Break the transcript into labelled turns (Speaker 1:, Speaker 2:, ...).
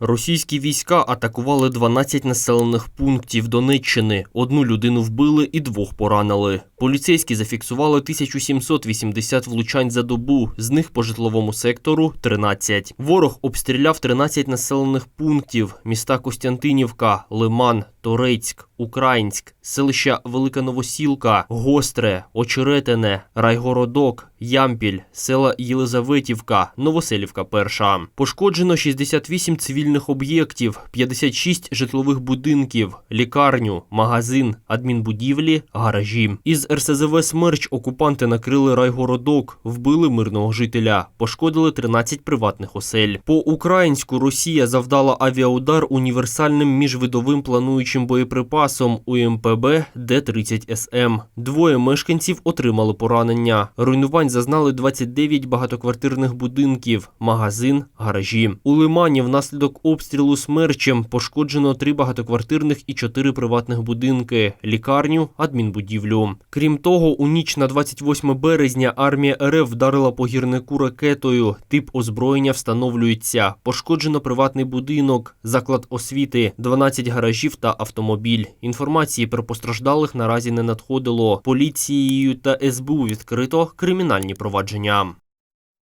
Speaker 1: Російські війська атакували 12 населених пунктів Донеччини. Одну людину вбили і двох поранили. Поліцейські зафіксували 1780 влучань за добу, з них по житловому сектору 13. Ворог обстріляв 13 населених пунктів: міста Костянтинівка, Лиман, Торецьк, Українськ, селища Велика Новосілка, Гостре, Очеретине, Райгородок, Ямпіль, села Єлизаветівка, Новоселівка перша. Пошкоджено 68 цивільних об'єктів, 56 житлових будинків, лікарню, магазин, адмінбудівлі, гаражі. Із РСЗВ «Смерч» окупанти накрили райгородок, вбили мирного жителя, пошкодили 13 приватних осель. По українську Росія завдала авіаудар універсальним міжвидовим плануючим боєприпасом УМПБ Д-30СМ. Двоє мешканців отримали поранення. Руйнувань зазнали 29 багатоквартирних будинків, магазин, гаражі. У Лимані внаслідок обстрілу смерчем пошкоджено три багатоквартирних і чотири приватних будинки, лікарню, адмінбудівлю. Крім того, у ніч на 28 березня армія РФ вдарила по гірнику ракетою. Тип озброєння встановлюється. Пошкоджено приватний будинок, заклад освіти, 12 гаражів та автомобіль. Інформації про постраждалих наразі не надходило. Поліцією та СБУ відкрито кримінальні провадження.